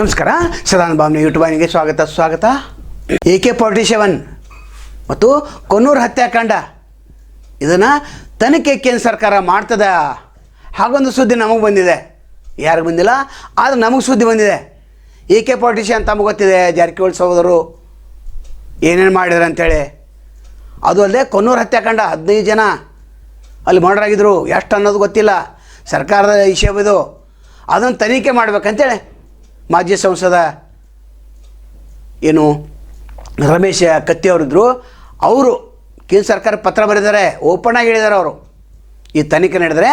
ನಮಸ್ಕಾರ, ಸದಾನಂದ ಭಾವನೆ ಯೂಟ್ಯೂಬ್ ವಾಹಿನಿಗೆ ಸ್ವಾಗತ ಸ್ವಾಗತ. ಎ ಕೆ ಫಾರ್ಟಿ ಸೆವೆನ್ ಮತ್ತು ಕೊನ್ನೂರು ಹತ್ಯಾಕಾಂಡ. ಇದನ್ನು ತನಿಖೆ ಕೇಂದ್ರ ಸರ್ಕಾರ ಮಾಡ್ತದ? ಹಾಗೊಂದು ಸುದ್ದಿ ನಮಗೆ ಬಂದಿದೆ. ಯಾರಿಗೆ ಬಂದಿಲ್ಲ? ಆದರೆ ನಮಗೆ ಸುದ್ದಿ ಬಂದಿದೆ. ಎ ಕೆ ಫಾರ್ಟಿ ಸೆವೆನ್ ತಮಗೆ ಗೊತ್ತಿದೆ, ಜಾರಕಿಹೊಳಿ ಸಹೋದರು ಏನೇನು ಮಾಡಿದ್ರು ಅಂತೇಳಿ. ಅದು ಅಲ್ಲದೆ ಕೊನ್ನೂರು ಹತ್ಯಾಕಾಂಡ, ಹದಿನೈದು ಜನ ಅಲ್ಲಿ ಮರ್ಡರ್ ಆಗಿದ್ರು. ಎಷ್ಟು ಅನ್ನೋದು ಗೊತ್ತಿಲ್ಲ. ಸರ್ಕಾರದ ವಿಷಯವಿದು ಅದನ್ನು ತನಿಖೆ ಮಾಡ್ಬೇಕಂತೇಳಿ ಮಾಜಿ ಸಂಸದ ಏನು ರಮೇಶ್ ಕತ್ತಿ ಅವರಿದ್ದರು ಅವರು ಕೇಂದ್ರ ಸರ್ಕಾರ ಪತ್ರ ಬರೆದಿದ್ದಾರೆ, ಓಪನ್ ಆಗಿ ಹೇಳಿದ್ದಾರೆ ಅವರು. ಈ ತನಿಖೆ ನಡೆದರೆ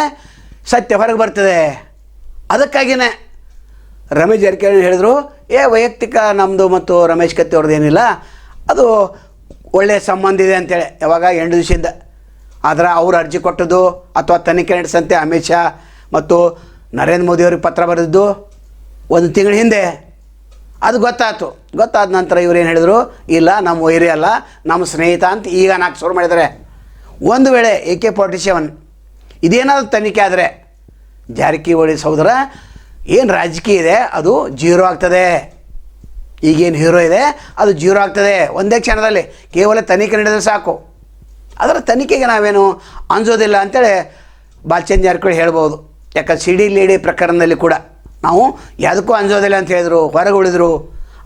ಸತ್ಯ ಹೊರಗೆ ಬರ್ತದೆ. ಅದಕ್ಕಾಗಿಯೇ ರಮೇಶ್ ಜಾರಕಿಹೊಳಿ ಹೇಳಿದರು, ಏ, ವೈಯಕ್ತಿಕ ನಮ್ಮದು ಮತ್ತು ರಮೇಶ್ ಕತ್ತಿ ಅವ್ರದ್ದು ಏನಿಲ್ಲ, ಅದು ಒಳ್ಳೆಯ ಸಂಬಂಧ ಇದೆ ಅಂತೇಳಿ ಯಾವಾಗ ಎಂಟು ದಿವಸದಿಂದ. ಆದರೆ ಅವರು ಅರ್ಜಿ ಕೊಟ್ಟದ್ದು ಅಥವಾ ತನಿಖೆ ನಡೆಸಂತೆ ಅಮಿತ್ ಶಾ ಮತ್ತು ನರೇಂದ್ರ ಮೋದಿ ಅವ್ರಿಗೆ ಪತ್ರ ಬರೆದಿದ್ದು ಒಂದು ತಿಂಗಳ ಹಿಂದೆ. ಅದು ಗೊತ್ತಾಯ್ತು. ಗೊತ್ತಾದ ನಂತರ ಇವ್ರು ಏನು ಹೇಳಿದರು? ಇಲ್ಲ, ನಮ್ಮ ವೈರಿ ಅಲ್ಲ, ನಮ್ಮ ಸ್ನೇಹಿತ ಅಂತ ಈಗ ನಾಲ್ಕು ಶುರು ಮಾಡಿದ್ದಾರೆ. ಒಂದು ವೇಳೆ ಎ ಕೆ ಫಾರ್ಟಿ ಸೆವೆನ್ ಇದೇನಾದರೂ ತನಿಖೆ ಆದರೆ, ಜಾರಕಿಹೊಳಿ ಸಹೋದರ, ಏನು ರಾಜಕೀಯ ಇದೆ, ಅದು ಜೀರೋ ಆಗ್ತದೆ. ಈಗೇನು ಹೀರೋ ಇದೆ, ಅದು ಜೀರೋ ಆಗ್ತದೆ. ಒಂದೇ ಕ್ಷಣದಲ್ಲಿ ಕೇವಲ ತನಿಖೆ ನಡೆದರೆ ಸಾಕು. ಅದರ ತನಿಖೆಗೆ ನಾವೇನು ಅಂಜೋದಿಲ್ಲ ಅಂತೇಳಿ ಬಾಲಚಂದ್ ಜಾರಕಿಹೊಳಿ ಹೇಳ್ಬೋದು. ಯಾಕಂದ್ರೆ ಸಿಡಿ ಲೇಡಿ ಪ್ರಕರಣದಲ್ಲಿ ಕೂಡ. ನಾವು ಯಾವುದಕ್ಕೂ ಅಂಜೋದಿಲ್ಲ ಅಂತ ಹೇಳಿದರು, ಹೊರಗೆ ಉಳಿದರು.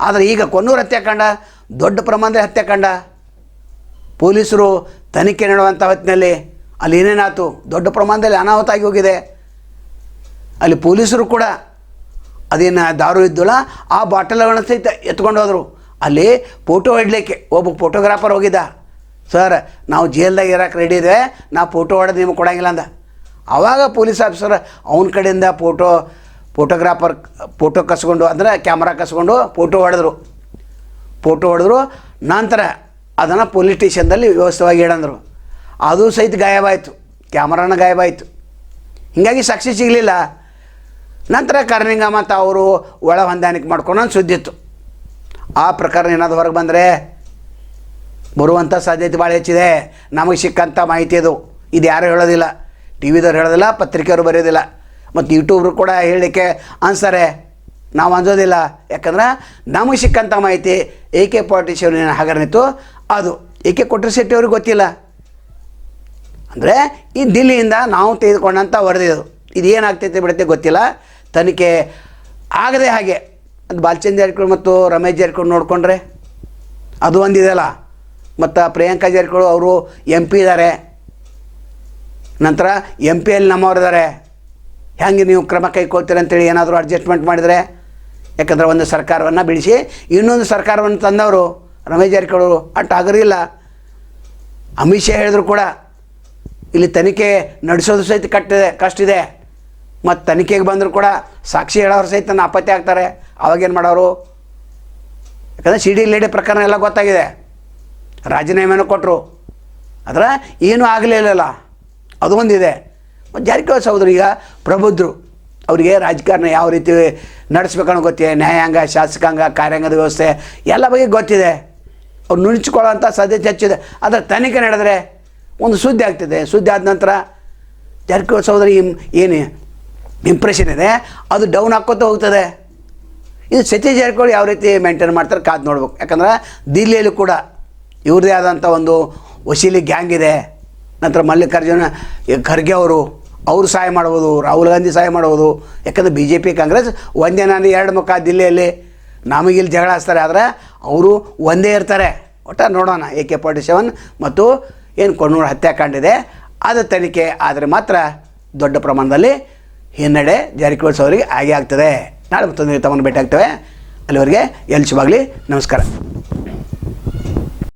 ಆದರೆ ಈಗ ಕೊನ್ನೂರು ಹತ್ಯಾಕಾಂಡ, ದೊಡ್ಡ ಪ್ರಮಾಣದ ಹತ್ಯಾಕಾಂಡ. ಪೊಲೀಸರು ತನಿಖೆ ನಡೆಯುವಂಥ ಹೊತ್ತಿನಲ್ಲಿ ಅಲ್ಲಿ ಏನೇನಾಯ್ತು? ದೊಡ್ಡ ಪ್ರಮಾಣದಲ್ಲಿ ಅನಾಹುತ ಆಗಿ ಹೋಗಿದೆ. ಅಲ್ಲಿ ಪೊಲೀಸರು ಕೂಡ ಅದೇನು ದಾರು ಇದ್ದಲ್ಲ, ಆ ಬಾಟಲ್ಗಳನ್ನ ಸಹಿತ ಎತ್ಕೊಂಡು ಹೋದರು. ಅಲ್ಲಿ ಫೋಟೋ ಹೊಡ್ಲಿಕ್ಕೆ ಒಬ್ಬ ಫೋಟೋಗ್ರಾಫರ್ ಹೋಗಿದ್ದ. ಸರ್ ನಾವು ಜೇಲ್ದಾಗ ಇರೋಕೆ ರೆಡಿ ಇದೆ ನಾವು ಫೋಟೋ ಹೊಡೆದು ನಿಮಗೆ ಕೊಡೋಂಗಿಲ್ಲ ಅಂದ. ಆವಾಗ ಪೊಲೀಸ್ ಆಫೀಸರ್ ಅವನ ಕಡೆಯಿಂದ ಫೋಟೋ ಫೋಟೋಗ್ರಾಫರ್ ಫೋಟೋ ಕಸ್ಕೊಂಡು, ಅಂದರೆ ಕ್ಯಾಮ್ರಾ ಕಸ್ಕೊಂಡು ಫೋಟೋ ಹೊಡೆದ್ರು. ಫೋಟೋ ಹೊಡೆದ್ರು, ನಂತರ ಅದನ್ನು ಪೊಲೀಸ್ ಸ್ಟೇಷನ್ದಲ್ಲಿ ವ್ಯವಸ್ಥವಾಗಿ ಇಡಂದರು ಅದು ಸಹಿತ ಗಾಯಬಾಯಿತು ಕ್ಯಾಮ್ರಾನ ಗಾಯಬಾಯಿತು ಹೀಗಾಗಿ ಸಾಕ್ಷಿ ಸಿಗಲಿಲ್ಲ. ನಂತರ ಕರ್ನಿಂಗ ಮತ್ತು ಅವರು ಒಳ ಹೊಂದಾಣಿಕೆ ಮಾಡ್ಕೊಂಡು ಸುದ್ದಿತ್ತು ಆ ಪ್ರಕರಣ ಏನಾದ್ರು ಹೊರಗೆ ಬಂದರೆ ಬರುವಂಥ ಸಾಧ್ಯತೆ ಭಾಳ ಹೆಚ್ಚಿದೆ. ನಮಗೆ ಸಿಕ್ಕಂಥ ಮಾಹಿತಿ ಅದು. ಇದು ಯಾರು ಹೇಳೋದಿಲ್ಲ. ಟಿ ವಿದವ್ರು ಹೇಳೋದಿಲ್ಲ, ಪತ್ರಿಕೆಯವರು ಬರೆಯೋದಿಲ್ಲ. ಮತ್ತು ಯೂಟ್ಯೂಬ್ರು ಕೂಡ ಹೇಳಲಿಕ್ಕೆ ಅನ್ಸರೆ, ನಾವು ಅಂಜೋದಿಲ್ಲ. ಯಾಕಂದ್ರೆ ನಮಗೆ ಸಿಕ್ಕಂಥ ಮಾಹಿತಿ ಎ ಕೆ ಫಾರ್ಟಿ ಸೆವೆನ್ ಹಗರಣಿತ್ತು ಅದು ಎ ಕೆ ಕೊಟ್ರ ಶೆಟ್ಟಿ ಅವ್ರಿಗೆ ಗೊತ್ತಿಲ್ಲ. ಅಂದರೆ ಈ ದಿಲ್ಲಿಯಿಂದ ನಾವು ತೆಗೆದುಕೊಂಡಂಥ ವರದಿ ಅದು. ಇದು ಏನಾಗ್ತೈತೆ ಬಿಡುತ್ತೆ ಗೊತ್ತಿಲ್ಲ. ತನಿಖೆ ಆಗದೆ ಹಾಗೆ. ಅದು ಬಾಲಚಂದ್ರ ಜಾರಕಿಹೊಳಿ ಮತ್ತು ರಮೇಶ್ ಜಾರಕಿಹೊಳಿ ನೋಡಿಕೊಂಡ್ರೆ ಅದು ಒಂದಿದೆಯಲ್ಲ ಮತ್ತು ಪ್ರಿಯಾಂಕಾ ಜಾರಕಿಹೊಳಿ ಅವರು ಎಂ ಪಿ ಇದ್ದಾರೆ ನಂತರ ಎಂ ಪಿಯಲ್ಲಿ ನಮ್ಮವರಿದ್ದಾರೆ ಹೆಂಗೆ ನೀವು ಕ್ರಮ ಕೈಗೊಳ್ತೀರಿ ಅಂತೇಳಿ ಏನಾದರೂ ಅಡ್ಜಸ್ಟ್ಮೆಂಟ್ ಮಾಡಿದರೆ? ಯಾಕಂದ್ರೆ ಒಂದು ಸರ್ಕಾರವನ್ನು ಬಿಡಿಸಿ, ಇನ್ನೊಂದು ಸರ್ಕಾರವನ್ನು ತಂದವರು ರಮೇಶ್ ಜಾರಕಿಹೊಳಿ ಅವರು ಅಟ್ಟು ಆಗರಿಲ್ಲ ಅಮಿತ್ ಶಾ ಹೇಳಿದ್ರು ಕೂಡ, ಇಲ್ಲಿ ತನಿಖೆ ನಡೆಸೋದು ಸಹಿತ ಕಟ್ಟಿದೆ ಕಷ್ಟ ಇದೆ ಮತ್ತು ತನಿಖೆಗೆ ಬಂದರೂ ಕೂಡ ಸಾಕ್ಷಿ ಹೇಳೋರು ಸಹಿತ ನಾಪತ್ತೆ ಆಗ್ತಾರೆ. ಅವಾಗೇನು ಮಾಡೋರು? ಯಾಕಂದರೆ ಸಿ ಡಿ ಲೇಡಿ ಪ್ರಕರಣ ಎಲ್ಲ ಗೊತ್ತಾಗಿದೆ. ರಾಜೀನಾಮೆನೂ ಕೊಟ್ಟರು ಆದರೆ ಏನೂ ಆಗಲಿಲ್ಲಲ್ಲ ಅದು ಒಂದಿದೆ. ಜಾರಕಿಹೊಳಿ ಸಹೋದರು ಈಗ ಪ್ರಬುದ್ಧರು. ಅವರಿಗೆ ರಾಜಕಾರಣ ಯಾವ ರೀತಿ ನಡೆಸ್ಬೇಕನ್ನೋ ಗೊತ್ತಿದೆ ನ್ಯಾಯಾಂಗ, ಶಾಸಕಾಂಗ, ಕಾರ್ಯಾಂಗದ ವ್ಯವಸ್ಥೆ ಎಲ್ಲ ಬಗ್ಗೆ ಗೊತ್ತಿದೆ. ಅವ್ರು ನುಣುಚಿಕೊಳ್ಳೋಂಥ ಸಾಧ್ಯತೆ ಹೆಚ್ಚಿದೆ ಆದರೆ ತನಿಖೆ ನಡೆದರೆ ಒಂದು ಸುದ್ದಿ ಆಗ್ತದೆ. ಸುದ್ದಿ ಆದ ನಂತರ ಜಾರಕಿಹೊಳಿ ಸಹೋದರಿ ಇಮ್ ಏನು ಇಂಪ್ರೆಷನ್ ಇದೆ. ಅದು ಡೌನ್ ಹಾಕ್ಕೋತ ಹೋಗ್ತದೆ. ಇದು ಸತೀಶ್ ಜಾರಕಿಹೊಳಿ ಯಾವ ರೀತಿ ಮೇಂಟೈನ್ ಮಾಡ್ತಾರೆ ಕಾದು ನೋಡ್ಬೇಕು. ಯಾಕಂದ್ರೆ ದಿಲ್ಲಿಯಲ್ಲಿ ಕೂಡ ಇವ್ರದೇ ಆದಂಥ ಒಂದು ವಸೀಲಿ ಗ್ಯಾಂಗ್ ಇದೆ. ನಂತರ ಮಲ್ಲಿಕಾರ್ಜುನ ಖರ್ಗೆ ಅವರು ಅವರು ಸಹಾಯ ಮಾಡ್ಬೋದು, ರಾಹುಲ್ ಗಾಂಧಿ ಸಹಾಯ ಮಾಡ್ಬೋದು. ಯಾಕಂದರೆ ಬಿ ಜೆ ಪಿ ಕಾಂಗ್ರೆಸ್ ಒಂದೇ ನಾನು ಎರಡು ಮುಖ ದಿಲ್ಲಿಯಲ್ಲಿ. ನಮಗಿಲ್ಲಿ ಜಗಳ ಹಚ್ತಾರೆ ಆದರೆ ಅವರು ಒಂದೇ ಇರ್ತಾರೆ. ಒಟ್ಟ ನೋಡೋಣ, ಎ ಕೆ ಫಾರ್ಟಿ ಸೆವೆನ್ ಮತ್ತು ಏನು ಕೊಣ್ಣೂರು ಹತ್ಯಾಕಾಂಡಿದೆ ಅದು ತನಿಖೆ ಆದರೆ ಮಾತ್ರ ದೊಡ್ಡ ಪ್ರಮಾಣದಲ್ಲಿ ಹಿನ್ನಡೆ ಜಾರಕಿಹೊಳಿ ಆಗೇ ಆಗ್ತದೆ. ನಾಳೆ ಮತ್ತೊಂದು ತಮ್ಮನ್ನು ಭೇಟಿ ಆಗ್ತವೆ. ಅಲ್ಲಿವರೆಗೆ ಎಲ್ಲಿ ಶುಭಾಗಲಿ, ನಮಸ್ಕಾರ.